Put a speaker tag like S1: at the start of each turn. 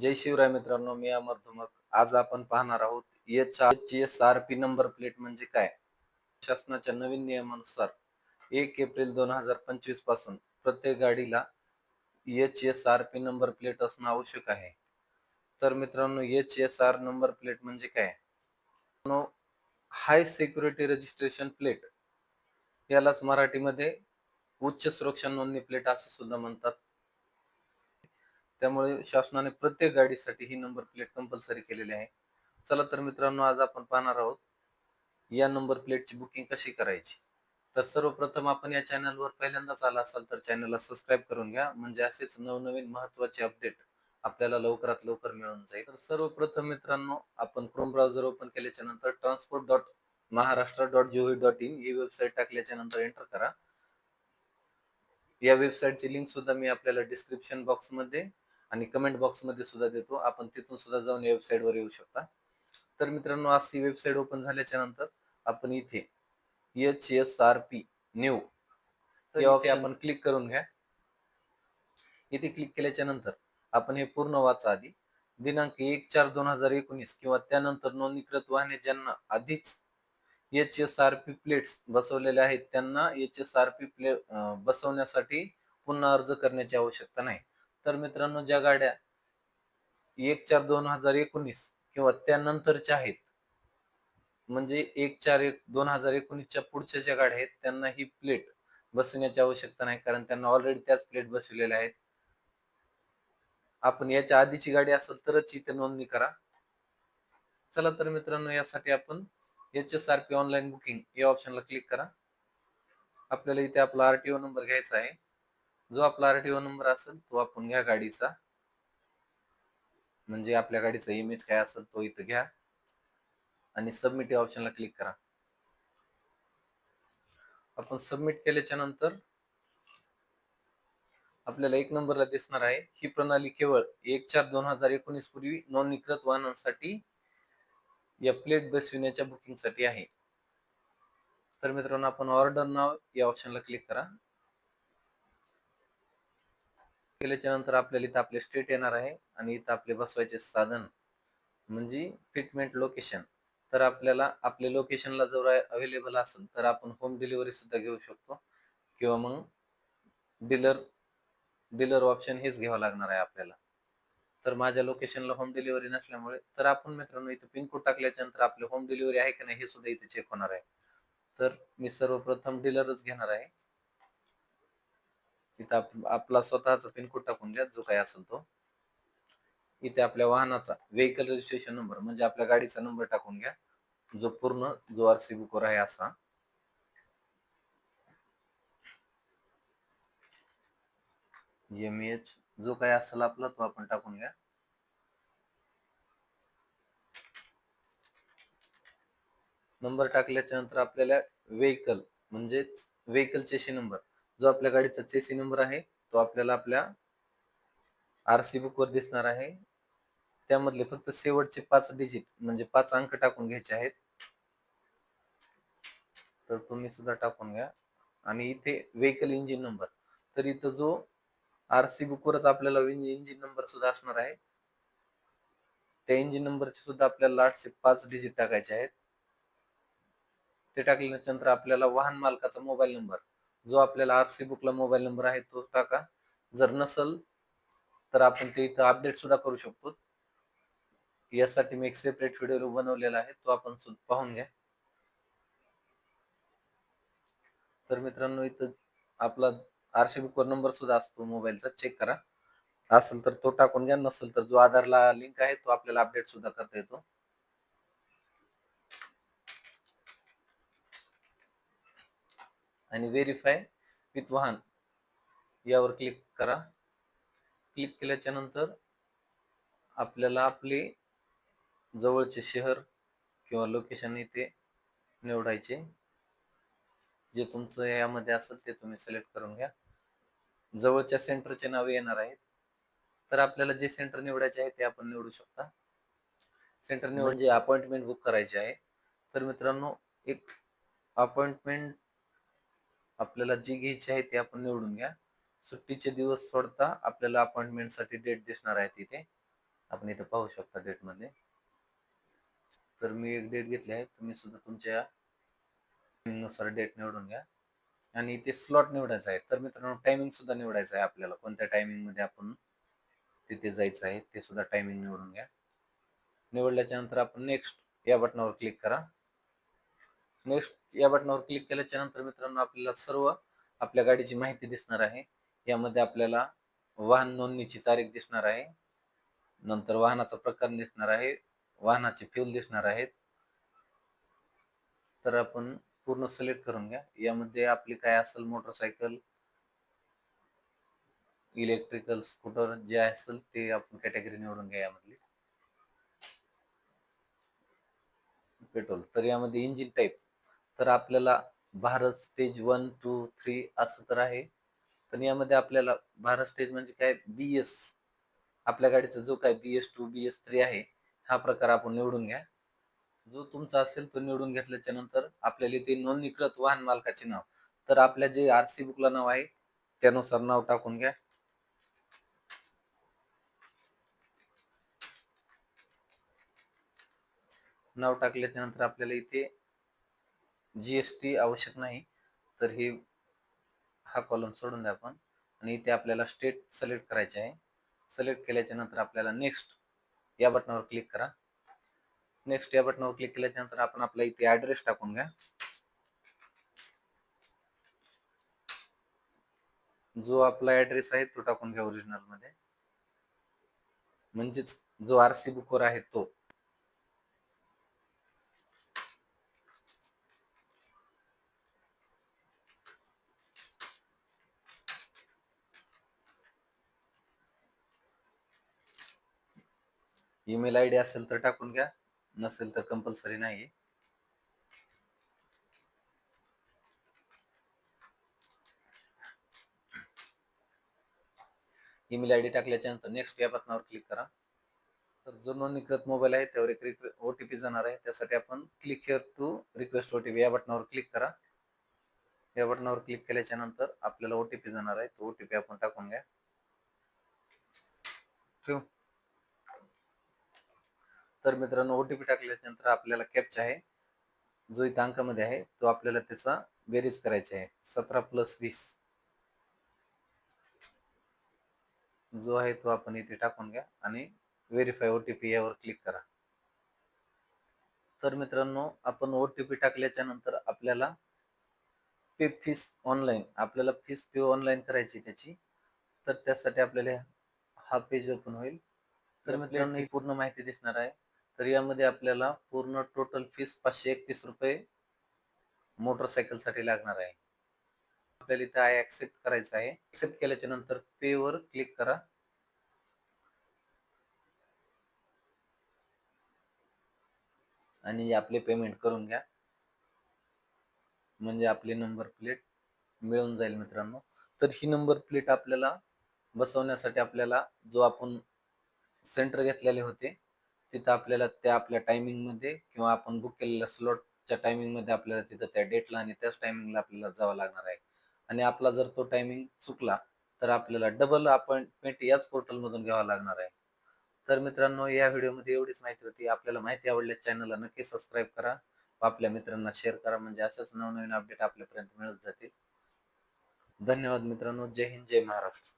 S1: जय शिवराय मित्रांनो मी अमर धुमक. आज आपण पाहणार आहोत H S R P number plate म्हणजे काय? शासनाच्या नवीन नियमानुसार एक एप्रिल दोन हजार पंचवीसपासून प्रत्येक गाडीला H S R P number plate असणं आवश्यक आहे. तर मित्रांनो H S R number plate म्हणजे काय? High security registration plate. यालाच मराठीमध्ये उच्च सुरक्षा नोंदणी प्लेट असं सुद्धा म्हणतात. त्यामुळे शासनाने प्रत्येक गाडीसाठी ही नंबर प्लेट कंपल्सरी केलेली आहे. चला तर मित्रांनो आज आपण पाहणार आहोत या नंबर प्लेटची बुकिंग कशी करायची? तर सर्वप्रथम आपण या चॅनलवर पहिल्यांदाच आला असाल तर चॅनलला सबस्क्राईब करून घ्या. म्हणजे असेच नवनवीन महत्त्वाचे अपडेट आपल्याला लवकरात लवकर मिळून जाईल. तर सर्वप्रथम मित्रांनो आपण क्रोम ब्राउझर ओपन केल्याच्यानंतर transport dot Maharashtra dot G O V dot in he website टाकल्याच्या नंतर एंटर करा. या वेबसाईटची लिंक सुद्धा मी आपल्याला डिस्क्रिप्शन बॉक्समध्ये आणि कमेंट बॉक्समध्ये सुद्धा देतो. आपण तिथून सुद्धा जाऊन या वेबसाईट वर येऊ शकता. तर मित्रांनो आज ही वेबसाईट ओपन झाल्याच्यानंतर आपण इथे H S R P new तर आपण क्लिक करून घ्या. इथे क्लिक केल्याच्यानंतर आपण हे पूर्ण वाचा आधी. दिनांक एक चार दोन हजार एकोणीस किंवा त्यानंतर नोंदणीकृत वाहने ज्यांना आधीच H S R P plates बसवलेले आहेत त्यांना H S R P plate बसवण्यासाठी पुन्हा अर्ज करण्याची आवश्यकता नाही. तर मित्रांनो ज्या गाड्या एक चार दोन हजार एकोणीस किंवा त्यानंतरच्या आहेत म्हणजे एक चार एक दोन हजार एकोणीसच्या पुढच्या ज्या गाड्या आहेत त्यांना ही प्लेट बसवण्याची आवश्यकता नाही कारण त्यांना ऑलरेडी त्याच प्लेट बसवलेल्या आहेत. आपण याच्या आधीची गाडी असेल तरच इथे नोंदणी करा. चला तर मित्रांनो यासाठी आपण H S R P online booking या ऑप्शनला क्लिक करा. आपल्याला इथे आपला आरटीओ नंबर घ्यायचा आहे. जो आपला आरटीओ नंबर असेल तो आपण घ्या गाडीचा. म्हणजे आपल्या गाडीचा इमेज काय असेल तो इथं घ्या. आणि सबमिट या ऑप्शनला क्लिक करा. आपण सबमिट केल्याच्यानंतर आपल्याला एक नंबरला दिसणार आहे. ही प्रणाली केवळ एक चार दोन हजार एकोणीस पूर्वी नोंदणीकृत वाहनांसाठी या प्लेट बसविण्याच्या बुकिंगसाठी आहे. तर मित्रांनो आपण ऑर्डर नाव या ऑप्शनला क्लिक करा. केल्याच्यानंतर आपल्याला इथं आपले स्टेट येणार आहे आणि इथं आपले बसवायचे साधन म्हणजे फिटमेंट लोकेशन तर आपल्याला आपल्या लोकेशनला जर अवेलेबल असेल तर आपण होम डिलिव्हरी सुद्धा घेऊ शकतो. किंवा मग डीलर डीलर ऑप्शन हेच घ्यावं लागणार आहे आपल्याला. तर माझ्या लोकेशनला होम डिलिव्हरी नसल्यामुळे तर आपण मित्रांनो इथं पिनकोड टाकल्याच्या नंतर आपले होम डिलिव्हरी आहे की नाही हे सुद्धा इथे चेक होणार आहे. तर मी सर्वप्रथम डीलरच घेणार आहे. इथं आपला स्वतःचा पिनकोड टाकून घ्या जो काही असेल तो. इथे आपल्या वाहनाचा व्हेकल रजिस्ट्रेशन नंबर म्हणजे आपल्या गाडीचा नंबर टाकून घ्या. जो पूर्ण जो आरसी बुकवर आहे असा. एम एच जो काही असेल आपला तो आपण टाकून घ्या. नंबर टाकल्याच्या नंतर आपल्याला व्हेकल म्हणजेच व्हेकल चेसी नंबर जो आपल्या गाडीचा चेसी नंबर आहे तो आपल्याला आपल्या आरसी बुक वर दिसणार आहे. त्यामधले फक्त शेवटचे पाच डिजिट म्हणजे पाच अंक टाकून घ्यायचे आहेत. तर तुम्ही सुद्धा टाकून घ्या. आणि इथे व्हेकल इंजिन नंबर तर इथं जो आरसी बुक वरच आपल्याला इंजिन नंबर सुद्धा असणार आहे. त्या इंजिन नंबरचे सुद्धा आपल्याला आठशे पाच डिजिट टाकायचे आहेत. ते टाकल्यानंतर आपल्याला वाहन मालकाचा मोबाईल नंबर जो आपल्याला आरसी बुकला मोबाईल नंबर आहे तो टाका. जर नसल तर आपण ते इथं अपडेट सुद्धा करू शकतो. यासाठी मी एक सेपरेट व्हिडिओ बनवलेला आहे तो आपण पाहून घ्या. तर मित्रांनो इथं आपला आरसी बुक वर नंबर सुद्धा असतो मोबाईलचा चेक करा. असेल तर तो टाकून घ्या नसेल तर जो आधारला लिंक आहे तो आपल्याला अपडेट सुद्धा करता येतो. आणि व्हेरीफाय विथ वाहन. यावर क्लिक करा. क्लिक केल्याच्यानंतर आपल्याला आपले जवळचे शहर किंवा लोकेशन इथे निवडायचे. जे तुमचं यामध्ये असेल ते तुम्ही सिलेक्ट करून घ्या. जवळच्या सेंटरचे नावे येणार आहेत. तर आपल्याला जे सेंटर निवडायचे आहे ते आपण निवडू शकता. सेंटर निवड जे अपॉइंटमेंट बुक करायची आहे. तर मित्रांनो एक अपॉइंटमेंट आपल्याला जी घ्यायची आहे ते आपण निवडून घ्या. सुट्टीचे दिवस सोडता आपल्याला अपॉइंटमेंटसाठी डेट दिसणार आहे तिथे. आपण इथं पाहू शकता डेटमध्ये तर मी एक डेट घेतली आहे. तुम्ही सुद्धा तुमच्या नुसार डेट निवडून घ्या. आणि ते स्लॉट निवडायचा आहे. तर मित्रांनो टायमिंग सुद्धा निवडायचं आहे आपल्याला. कोणत्या टायमिंगमध्ये आपण तिथे जायचं आहे ते सुद्धा टायमिंग निवडून घ्या. निवडल्याच्या नंतर आपण नेक्स्ट या बटनावर क्लिक करा. नेक्स्ट या बटनावर क्लिक केल्याच्यानंतर मित्रांनो आपल्याला सर्व आपल्या गाडीची माहिती दिसणार आहे. यामध्ये आपल्याला वाहन नोंदणीची तारीख दिसणार आहे. नंतर वाहनाचा प्रकार दिसणार आहे. वाहनाचे फ्यूल दिसणार आहेत. तर आपण पूर्ण सिलेक्ट करून घ्या. यामध्ये आपली काय असेल मोटरसायकल इलेक्ट्रिकल स्कूटर जे असेल ते आपण कॅटेगरी निवडून घ्या यामधली. पेट्रोल तर यामध्ये इंजिन टाईप तर आपल्याला Bharat stage one two three असं तर आहे. पण यामध्ये आपल्याला भारत स्टेज म्हणजे काय? बी एस आपल्या गाडीचा जो काय B S two B S three आहे हा प्रकार आपण निवडून घ्या. जो तुमचा असेल तो निवडून घेतल्याच्या नंतर आपल्याला इथे नोंदणीकृत वाहन मालकाचे नाव. तर आपल्या जे आर सी बुकला नाव आहे त्यानुसार नाव टाकून घ्या. नाव टाकल्याच्या नंतर आपल्याला इथे जी एस टी आवश्यक नाही तर हे हा कॉलम सोडून द्या आपण. आणि इथे आपल्याला स्टेट सिलेक्ट करायचे आहे. सिलेक्ट केल्याच्यानंतर आपल्याला नेक्स्ट या बटनावर क्लिक करा. नेक्स्ट या बटनावर क्लिक केल्याच्यानंतर आपण आपला इथे ऍड्रेस टाकून घ्या. जो आपला ऍड्रेस आहे तो टाकून घ्या ओरिजिनलमध्ये. म्हणजेच जो आर सी बुकवर आहे तो. ईमेल आय डी असेल तर टाकून घ्या. नसेल तर कंपल्सरी नाही ईमेल आय डी टाकल्याच्या नंतर नेक्स्ट या बटनावर क्लिक करा. तर जो नोंदणीकृत मोबाईल आहे त्यावर एक ओटीपी जाणार आहे. त्यासाठी आपण click here to request OTP या बटनावर क्लिक करा. या बटनावर क्लिक केल्याच्यानंतर आपल्याला ओटीपी जाणार आहे. तो ओटीपी आपण टाकून घ्या. ठेवू? तर मित्रांनो ओटीपी टाकल्याच्या नंतर आपल्याला कॅप्चा आहे. जो इथं अंकामध्ये आहे तो आपल्याला त्याचा बेरीज करायचा आहे. सतरा प्लस वीस. जो आहे तो आपण इथे टाकून घ्या आणि व्हेरीफाय ओटीपी यावर क्लिक करा. तर मित्रांनो आपण ओटीपी टाकल्याच्या नंतर आपल्याला पे फीस ऑनलाईन आपल्याला फीस पे ऑनलाईन करायची त्याची. तर त्यासाठी आपल्याला हा पेज ओपन होईल. तर मित्रांनो पूर्ण माहिती दिसणार आहे. तर यामध्ये आपल्याला पूर्ण टोटल फीस पाचशे एकतीस रुपये मोटरसायकलसाठी लागणार आहे. आपल्याला इथे आय ऍक्सेप्ट करायचं आहे. ऍक्सेप्ट केल्याच्यानंतर पे वर क्लिक करा. आणि आपले पेमेंट करून घ्या. म्हणजे आपली नंबर प्लेट मिळून जाईल मित्रांनो. तर ही नंबर प्लेट आपल्याला बसवण्यासाठी आपल्याला जो आपण सेंटर घेतलेले होते तिथं आपल्याला त्या आपल्या टायमिंगमध्ये किंवा आपण बुक केलेल्या स्लॉटच्या टायमिंगमध्ये आपल्याला तिथं त्या डेटला आणि त्याच टायमिंगला आपल्याला जावं लागणार आहे. आणि आपला जर तो टायमिंग चुकला तर आपल्याला डबल अपॉइंटमेंट याच पोर्टल मधून घ्यावा लागणार आहे. तर मित्रांनो या व्हिडिओमध्ये एवढीच माहिती होती. आपल्याला माहिती आवडल्या चॅनलला नक्की सबस्क्राईब करा व आपल्या मित्रांना शेअर करा. म्हणजे अशाच नवनवीन अपडेट आपल्यापर्यंत मिळत जातील. धन्यवाद मित्रांनो. जय हिंद जय महाराष्ट्र.